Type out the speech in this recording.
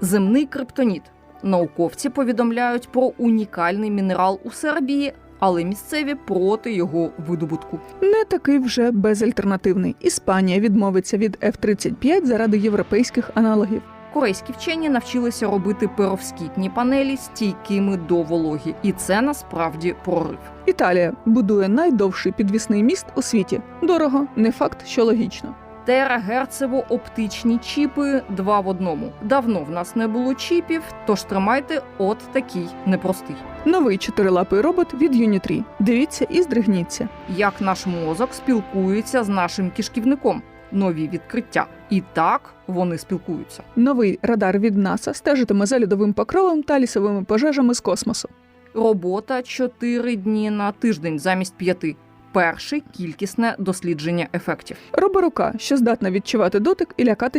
Земний криптоніт. Науковці повідомляють про унікальний мінерал у Сербії, але місцеві проти його видобутку. Не такий вже безальтернативний. Іспанія відмовиться від F-35 заради європейських аналогів. Корейські вчені навчилися робити перовскітні панелі стійкими до вологі, і це насправді прорив. Італія будує найдовший підвісний міст у світі. Дорого, не факт, що логічно. Терагерцево оптичні чіпи два в одному. Давно в нас не було чіпів, тож тримайте от такий непростий. Новий чотирилапий робот від Unitree. Дивіться і здригніться. Як наш мозок спілкується з нашим кишківником. Нові відкриття. І так вони спілкуються. Новий радар від НАСА стежитиме за льодовим покровом та лісовими пожежами з космосу. Робота 4 дні на тиждень замість 5. Перше кількісне дослідження ефектів. Роборука, що здатна відчувати дотик і лякатись